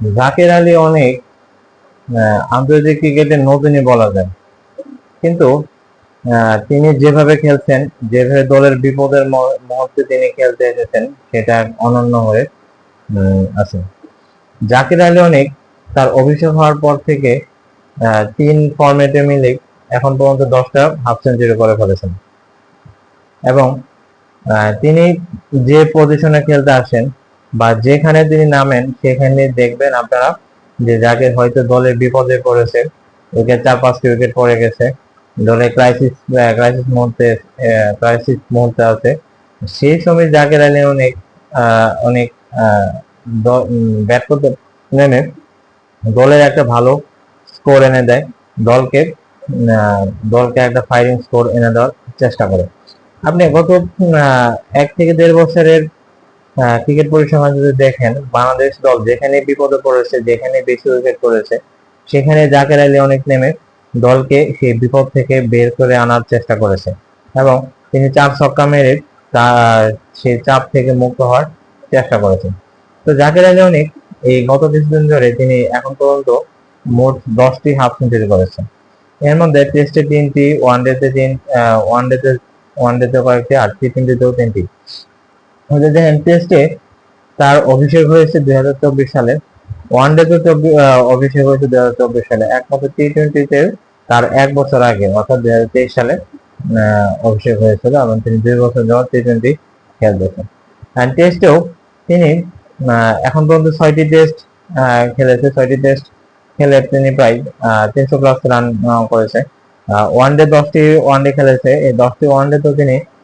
জাকের আলী অনেক আন্তর্জাতিক ক্রিকেটের নতুনই বলা যায়। কিন্তু তিনি যেভাবে খেলছেন, যেভাবে দলের বিপদের মুহূর্তে তিনি খেলতে এসেছেন, সেটা অনন্য হয়ে আছে। জাকির আলী অনেক, তার অভিষেক হওয়ার পর থেকে তিন ফর্মেটে মিলে এখন পর্যন্ত দশটা হাফ সেঞ্চুরি করে ফেলেছেন। এবং তিনি যে পজিশনে খেলতে আসেন বা যেখানে তিনি নামেন, সেখানে দেখবেন আপনারা যে যাকে হয়তো দলের বিপদে পড়েছে উইকেট চার পাঁচটি উইকেট পড়ে গেছে। দলে ক্রাইসিস ক্রাইসিস মুহূর্তে ক্রাইসিস মুহূর্তে আছে। সেই সময় জাকের আলী অনেক অনেক ব্যাট করতে নেমে দলের একটা ভালো স্কোর এনে দেয়। দলকে দলকে একটা ফাইটিং স্কোর এনে দেওয়ার চেষ্টা করে। আপনি গত এক থেকে দেড় বছরের ক্রিকেট পরিসংখ্যান যদি দেখেন, বাংলাদেশ দল যেখানে বিপদে পড়েছে, যেখানে বেশি উইকেট পড়েছে সেখানে জাকের আলী অনেক নেমে দলকে সেই বিপদ থেকে বের করে আনার চেষ্টা করেছে। এবং তিনি চার ছক্কা মেরে সেই চাপ থেকে মুক্ত হওয়ার চেষ্টা করেছেন। তো জাকের আলী অনেক এই গত কিছুদিন ধরে তিনি এখন পর্যন্ত মোট দশটি হাফ সেঞ্চুরি করেছেন। এর মধ্যে টেস্টে তিনটি ওয়ান ওয়ানডেতে তিন ওয়ানডেতে ওয়ানডেতে কয়েকটি, আর টি টোয়েন্টিতেও তিনটি। যদি দেখেন টেস্টে তার অভিষেক হয়েছে দুই হাজার চব্বিশ সালে। ওয়ানডেতে অভিষেক হয়েছে দুই হাজার চব্বিশ সালে। একমাত্র টি টোয়েন্টিতে তার এক বছর আগে, অর্থাৎ দুই হাজার তেইশ সালে অভিষেক হয়েছিল এবং তিনি দুই বছর যাওয়ার টি টোয়েন্টি খেলতেছেন। আর টেস্টেও তিনি এখন পর্যন্ত ছয়টি টেস্ট খেলেছে। ছয়টি টেস্ট খেলে তিনি প্রায় তিনশো প্লাস রান করেছে। ওয়ানডে দশটি ওয়ানডে খেলেছে। এই দশটি ওয়ানডেতেও তিনি মানে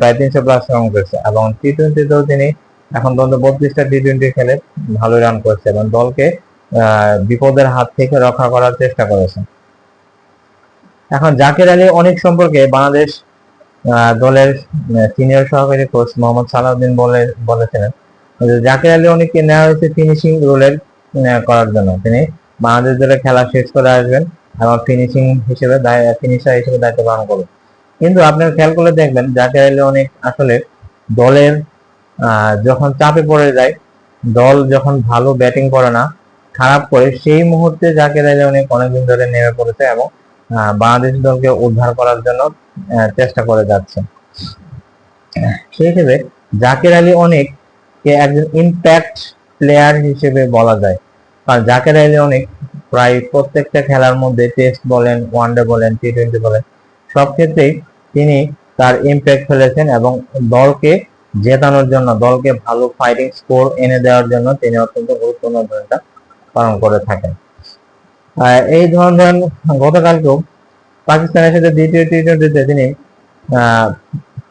প্রায় তিনশো প্লাস রান করেছে। এবং টি টোয়েন্টিতেও তিনি এখন পর্যন্ত বত্রিশটা টি টোয়েন্টি খেলে ভালো রান করেছে এবং দলকে বিপদের হাত থেকে রক্ষা করার চেষ্টা করেছে। এখন জাকির আলী অনেক সম্পর্কে বাংলাদেশ দলের সিনিয়র সহকারী কোচ মোহাম্মদ সালাউদ্দিন বলে, বলেছিলেন জাকির আলী অনেককে নেওয়া হয়েছে ফিনিশিং রোলের করার জন্য। তিনি বাংলাদেশ দলে খেলা শেষ করে আসবেন এবং ফিনিশিং হিসেবে ফিনিশার হিসেবে দায়িত্ব পালন করবেন। কিন্তু আপনার খেয়াল করলে দেখবেন জাকির আলী অনেক আসলে দলের যখন চাপে পড়ে যায়, দল যখন ভালো ব্যাটিং করে না, খারাপ করে, সেই মুহূর্তে জাকির আলী অনেক, অনেকদিন ধরে নেমে পড়েছে এবং বাংলাদেশ দলকে উদ্ধার করার জন্য চেষ্টা করে যাচ্ছে। সেই হিসেবে জাকির আলী অনেক কে একজন ইম্প্যাক্ট প্লেয়ার হিসেবে বলা যায়। কারণ জাকির আলী অনেক প্রায় প্রত্যেকটা খেলার মধ্যে টেস্ট বলেন ওয়ানডে বলেন টি টোয়েন্টি বলেন সব ক্ষেত্রেই তিনি তার ইম্প্যাক্ট ফেলেছেন এবং দলকে জেতানোর জন্য, দলকে ভালো ফাইটিং স্কোর এনে দেওয়ার জন্য তিনি অত্যন্ত গুরুত্বপূর্ণ ভূমিকা পালন করে থাকেন। এই ধরুন, ধরেন গতকালকেও পাকিস্তানের সাথে দ্বিতীয় টি টোয়েন্টিতে তিনি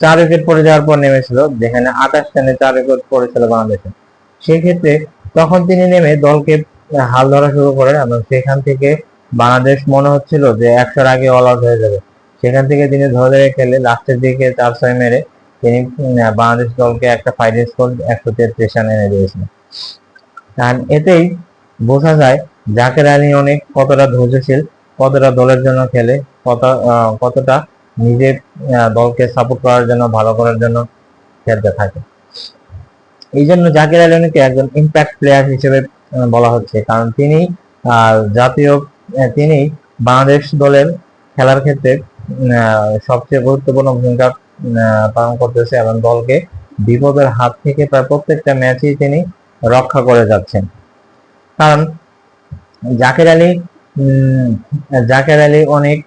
চার উইকেট পড়ে যাওয়ার পর নেমেছিল, যেখানে আঠাশ রানে চার উইকেট পড়েছিল বাংলাদেশে। সেক্ষেত্রে তখন তিনি নেমে দলকে হাল ধরা শুরু করেন এবং সেখান থেকে বাংলাদেশ মনে হচ্ছিল যে একশোর আগে অল আউট হয়ে যাবে। সেখান থেকে তিনি ধরে ধরে খেলে লাস্টের দিকে চার ছয় মেরে তিনি বাংলাদেশ দলকে একটা ফাইনাল স্কোর একশো তেত্রিশ রান এনে দিয়েছিলেন আর এতেই বোঝা যায় জাকের আলী অনেক কতটা ধৈর্যশীল, কতটা দলের জন্য খেলে, কত কতটা নিজের দলকে সাপোর্ট করার জন্য, ভালো করার জন্য খেলতে থাকে। এই জন্য জাকির আলী অনেককে একজন ইম্প্যাক্ট প্লেয়ার হিসেবে বলা হচ্ছে। কারণ তিনি জাতীয় তিনি বাংলাদেশ দলের খেলার ক্ষেত্রে সবচেয়ে গুরুত্বপূর্ণ ভূমিকা পালন করতেছে এবং দলকে। বিপদের হাত থেকে প্রায় প্রত্যেকটা ম্যাচেই তিনি রক্ষা করে যাচ্ছেন। কারণ জাকের আলী জাকের আলী অনেক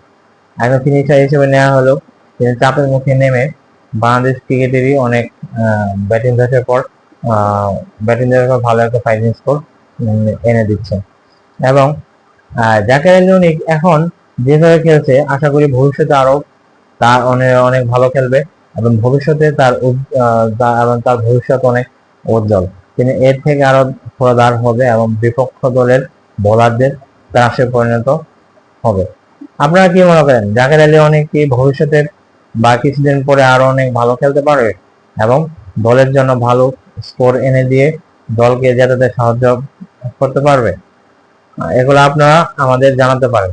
একজন ফিনিশার হিসেবে নেওয়া হলো। তিনি চাপের মুখে নেমে বাংলাদেশ ক্রিকেটেরই অনেক ব্যাটিং ধসের পর ব্যাটিং ধসের পর ভালো একটা ফাইটিং স্কোর এনে দিচ্ছে এবং জাকের আলী অনেক এখন যেভাবে খেলছে, আশা করি ভবিষ্যতে আরও তার অনেক অনেক ভালো খেলবে এবং ভবিষ্যতে তার এবং তার ভবিষ্যৎ অনেক উজ্জ্বল। তিনি এর থেকে আরও ফোড়াদার হবে এবং বিপক্ষ দলের বোলারদের ত্রাসে পরিণত হবে। আপনারা কি মনে করেন, জাকের আলী অনেক কি ভবিষ্যতে বা কিছুদিন পরে আরও অনেক ভালো খেলতে পারবে এবং দলের জন্য ভালো স্কোর এনে দিয়ে দলকে জেতাতে সাহায্য করতে পারবে? এগুলো আপনারা আমাদের জানাতে পারেন।